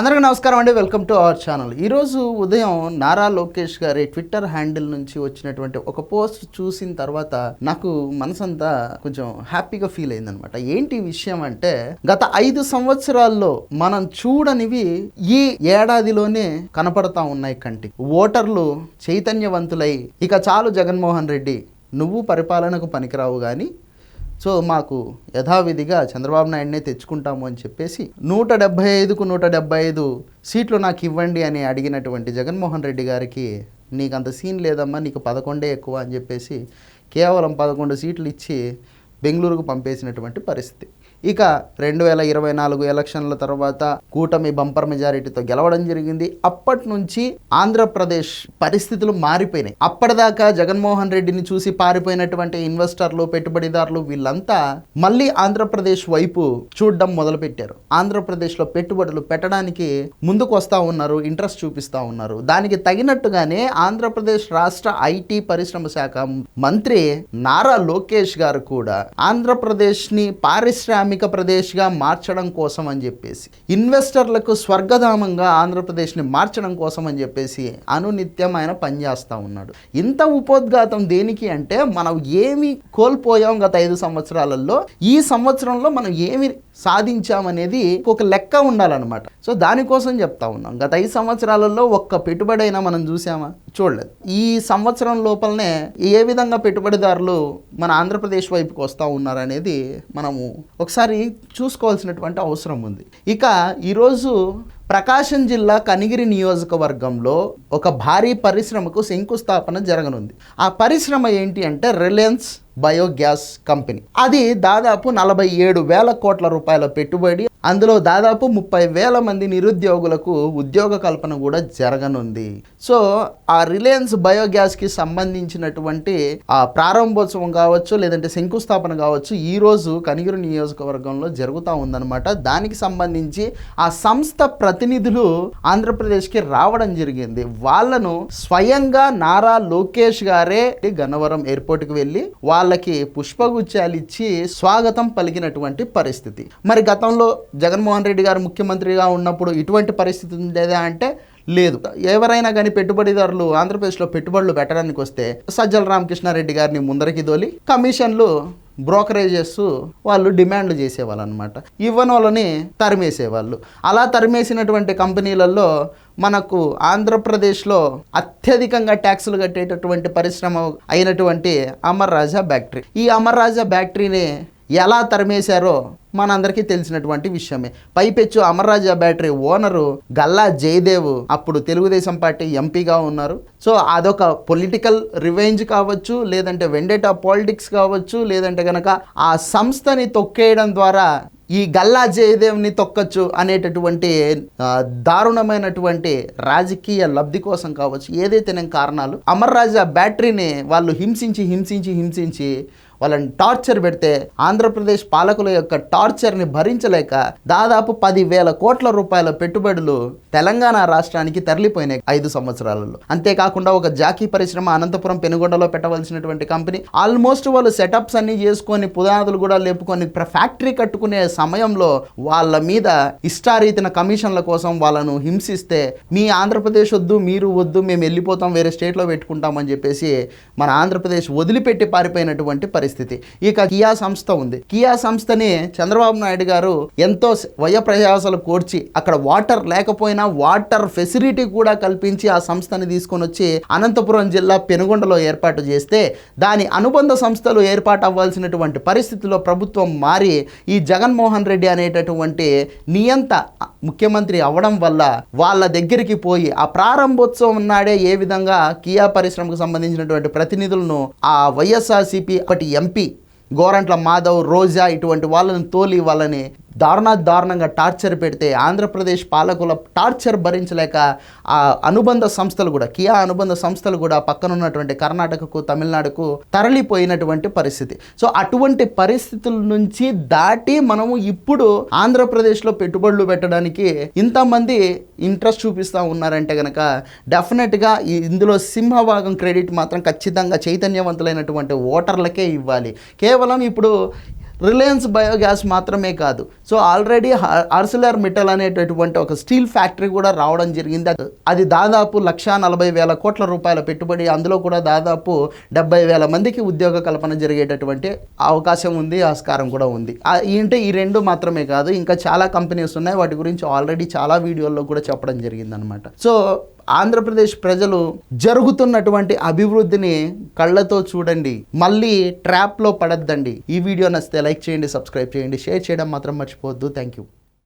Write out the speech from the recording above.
అందరికీ నమస్కారం అండి. Welcome to our channel. ఈరోజు ఉదయం నారా లోకేష్ గారి ట్విట్టర్ హ్యాండిల్ నుంచి వచ్చినటువంటి ఒక పోస్ట్ చూసిన తర్వాత నాకు మనసంతా కొంచెం హ్యాపీగా ఫీల్ అయిందనమాట ఏంటి విషయం అంటే గత ఐదు సంవత్సరాల్లో మనం చూడనివి ఈ ఏడాదిలోనే కనపడతా ఉన్నాయి కంటి. ఓటర్లు చైతన్యవంతులై ఇక చాలు జగన్మోహన్ రెడ్డి నువ్వు పరిపాలనకు పనికిరావు కానీ సో మాకు యథావిధిగా చంద్రబాబు నాయుడినే తెచ్చుకుంటాము అని చెప్పేసి నూట డెబ్బై ఐదుకు నూట డెబ్బై ఐదు సీట్లు నాకు ఇవ్వండి అని అడిగినటువంటి జగన్మోహన్ రెడ్డి గారికి నీకు అంత సీన్ లేదమ్మా నీకు పదకొండే ఎక్కువ అని చెప్పేసి కేవలం పదకొండు సీట్లు ఇచ్చి బెంగళూరుకు పంపేసినటువంటి పరిస్థితి. ఇక రెండు వేల ఇరవై నాలుగు ఎలక్షన్ల తర్వాత కూటమి బంపర్ మెజారిటీతో గెలవడం జరిగింది. అప్పటి నుంచి ఆంధ్రప్రదేశ్ పరిస్థితులు మారిపోయినాయి. అప్పటిదాకా జగన్మోహన్ రెడ్డిని చూసి పారిపోయినటువంటి ఇన్వెస్టర్లు పెట్టుబడిదారులు వీళ్ళంతా మళ్ళీ ఆంధ్రప్రదేశ్ వైపు చూడడం మొదలుపెట్టారు. ఆంధ్రప్రదేశ్లో పెట్టుబడులు పెట్టడానికి ముందుకు వస్తూ ఉన్నారు ఇంట్రెస్ట్ చూపిస్తూ ఉన్నారు. దానికి తగినట్టుగానే ఆంధ్రప్రదేశ్ రాష్ట్ర ఐటీ పరిశ్రమ శాఖ మంత్రి నారా లోకేష్ గారు కూడా ఆంధ్రప్రదేశ్ని పారిశ్రామిక ప్రదేశ్గా మార్చడం కోసం అని చెప్పేసి ఇన్వెస్టర్లకు స్వర్గధామంగా ఆంధ్రప్రదేశ్ని మార్చడం కోసం అని చెప్పేసి అనునిత్యం ఆయన పనిచేస్తూ ఉన్నాడు. ఇంత ఉపోద్ఘాతం దేనికి అంటే మనం ఏమి కోల్పోయాం గత ఐదు సంవత్సరాలలో ఈ సంవత్సరంలో మనం ఏమి సాధించామనేది ఒక లెక్క ఉండాలన్నమాట. సో దానికోసం చెప్తా ఉన్నాం. గత ఐదు సంవత్సరాలలో ఒక్క పెట్టుబడి అయినా మనం చూసామా? చూడలేదు. ఈ సంవత్సరం లోపలనే ఏ విధంగా పెట్టుబడిదారులు మన ఆంధ్రప్రదేశ్ వైపుకి వస్తారు వస్తూ ఉన్నారనేది మనము ఒకసారి చూసుకోవాల్సినటువంటి అవసరం ఉంది. ఇక ఈరోజు ప్రకాశం జిల్లా కనిగిరి నియోజకవర్గంలో ఒక భారీ పరిశ్రమకు శంకుస్థాపన జరగనుంది. ఆ పరిశ్రమ ఏంటి అంటే రిలయన్స్ బయోగ్యాస్ కంపెనీ. అది దాదాపు నలభై ఏడు వేల కోట్ల రూపాయల పెట్టుబడి అందులో దాదాపు ముప్పై వేల మంది నిరుద్యోగులకు ఉద్యోగ కల్పన కూడా జరగనుంది. సో ఆ రిలయన్స్ బయోగ్యాస్కి సంబంధించినటువంటి ఆ ప్రారంభోత్సవం కావచ్చు లేదంటే శంకుస్థాపన కావచ్చు ఈ రోజు కనిగిరి నియోజకవర్గంలో జరుగుతూ ఉందన్నమాట. దానికి సంబంధించి ఆ సంస్థ ప్రతినిధులు ఆంధ్రప్రదేశ్కి రావడం జరిగింది. వాళ్ళను స్వయంగా నారా లోకేష్ గారే గన్నవరం ఎయిర్పోర్ట్కి వెళ్ళి వాళ్ళకి పుష్పగుచ్చాలు ఇచ్చి స్వాగతం పలికినటువంటి పరిస్థితి. మరి గతంలో జగన్మోహన్ రెడ్డి గారు ముఖ్యమంత్రిగా ఉన్నప్పుడు ఇటువంటి పరిస్థితి ఉండేదా అంటే లేదు. ఎవరైనా కానీ పెట్టుబడిదారులు ఆంధ్రప్రదేశ్లో పెట్టుబడులు పెట్టడానికి వస్తే సజ్జల రామకృష్ణారెడ్డి గారిని ముందరికి దోలి కమిషన్లు బ్రోకరేజెస్ వాళ్ళు డిమాండ్లు చేసేవాళ్ళు అనమాట ఇవ్వని వాళ్ళని తరిమేసేవాళ్ళు. అలా తరిమేసినటువంటి కంపెనీలలో మనకు ఆంధ్రప్రదేశ్లో అత్యధికంగా ట్యాక్సులు కట్టేటటువంటి పరిశ్రమ అయినటువంటి అమర్ రాజా బ్యాక్టరీ. ఈ అమర్ రాజా బ్యాక్టరీని ఎలా తరిమేశారో మనందరికీ తెలిసినటువంటి విషయమే. పైపెచ్చు అమర్రాజా బ్యాటరీ ఓనరు గల్లా జయదేవ్ అప్పుడు తెలుగుదేశం పార్టీ ఎంపీగా ఉన్నారు. సో అదొక పొలిటికల్ రివెంజ్ కావచ్చు లేదంటే వెండేటా పాలిటిక్స్ కావచ్చు లేదంటే కనుక ఆ సంస్థని తొక్కేయడం ద్వారా ఈ గల్లా జయదేవ్ని తొక్కచ్చు అనేటటువంటి దారుణమైనటువంటి రాజకీయ లబ్ధి కోసం కావచ్చు ఏదైతే కారణాలు. అమర్రాజా బ్యాటరీని వాళ్ళు హింసించి హింసించి హింసించి వాళ్ళని టార్చర్ పెడితే ఆంధ్రప్రదేశ్ పాలకుల యొక్క టార్చర్ని భరించలేక దాదాపు పదివేల కోట్ల రూపాయల పెట్టుబడులు తెలంగాణ రాష్ట్రానికి తరలిపోయినాయి ఐదు సంవత్సరాలలో. అంతేకాకుండా ఒక జాకీ పరిశ్రమ అనంతపురం పెనుగొండలో పెట్టవలసినటువంటి కంపెనీ ఆల్మోస్ట్ వాళ్ళు సెటప్స్ అన్ని చేసుకొని పునాదులు కూడా లేపుకొని ప్ర- ఫ్యాక్టరీ కట్టుకునే సమయంలో వాళ్ళ మీద ఇష్టారీతిన కమిషన్ల కోసం వాళ్ళను హింసిస్తే మీ ఆంధ్రప్రదేశ్ వద్దు మీరు వద్దు మేము వెళ్ళిపోతాం వేరే స్టేట్లో పెట్టుకుంటామని చెప్పేసి మన ఆంధ్రప్రదేశ్ వదిలిపెట్టి పారిపోయినటువంటి పరిస్థితి. ఇక కియా సంస్థ ఉంది. కియా సంస్థని చంద్రబాబు నాయుడు గారు ఎంతో వయ ప్రయాసలు కోర్చి అక్కడ వాటర్ లేకపోయినా వాటర్ ఫెసిలిటీ కూడా కల్పించి ఆ సంస్థని తీసుకొని వచ్చి అనంతపురం జిల్లా పెనుగొండలో ఏర్పాటు చేస్తే దాని అనుబంధ సంస్థలు ఏర్పాటు అవ్వాల్సినటువంటి పరిస్థితిలో ప్రభుత్వం మారి ఈ జగన్మోహన్ రెడ్డి అనేటటువంటి నియంత ముఖ్యమంత్రి అవ్వడం వల్ల వాళ్ళ దగ్గరికి పోయి ఆ ప్రారంభోత్సవం నాడే ఏ విధంగా కియా పరిశ్రమకు సంబంధించినటువంటి ప్రతినిధులను ఆ వైఎస్ఆర్సీపీ ఒకటి ఎంపీ గోరంట్ల మాధవ్ రోజా ఇటువంటి వాళ్ళని తోలి వాళ్ళని దారుణ దారుణంగా టార్చర్ పెడితే ఆంధ్రప్రదేశ్ పాలకుల టార్చర్ భరించలేక ఆ అనుబంధ సంస్థలు కూడా కియా అనుబంధ సంస్థలు కూడా పక్కన ఉన్నటువంటి కర్ణాటకకు తమిళనాడుకు తరలిపోయినటువంటి పరిస్థితి. సో అటువంటి పరిస్థితుల నుంచి దాటి మనము ఇప్పుడు ఆంధ్రప్రదేశ్లో పెట్టుబడులు పెట్టడానికి ఇంతమంది ఇంట్రెస్ట్ చూపిస్తూ ఉన్నారంటే కనుక డెఫినెట్గా ఇందులో సింహభాగం క్రెడిట్ మాత్రం ఖచ్చితంగా చైతన్యవంతులైనటువంటి ఓటర్లకే ఇవ్వాలి. కేవలం ఇప్పుడు రిలయన్స్ బయోగ్యాస్ మాత్రమే కాదు. సో ఆల్రెడీ ఆర్సిలర్ మిటల్ అనేటటువంటి ఒక స్టీల్ ఫ్యాక్టరీ కూడా రావడం జరిగింది. అది దాదాపు లక్షా నలభై వేల కోట్ల రూపాయల పెట్టుబడి అందులో కూడా దాదాపు డెబ్బై వేల మందికి ఉద్యోగ కల్పన జరిగేటటువంటి అవకాశం ఉంది ఆస్కారం కూడా ఉంది. ఏంటంటే ఈ రెండు మాత్రమే కాదు ఇంకా చాలా కంపెనీస్ ఉన్నాయి వాటి గురించి ఆల్రెడీ చాలా వీడియోల్లో కూడా చెప్పడం జరిగిందనమాట సో ఆంధ్రప్రదేశ్ ప్రజలు జరుగుతున్నటువంటి అభివృద్ధిని కళ్ళతో చూడండి. మళ్ళీ ట్రాప్లో పడద్దండి. ఈ వీడియో నచ్చితే లైక్ చేయండి సబ్స్క్రైబ్ చేయండి. షేర్ చేయడం మాత్రం మర్చిపోవద్దు. Thank you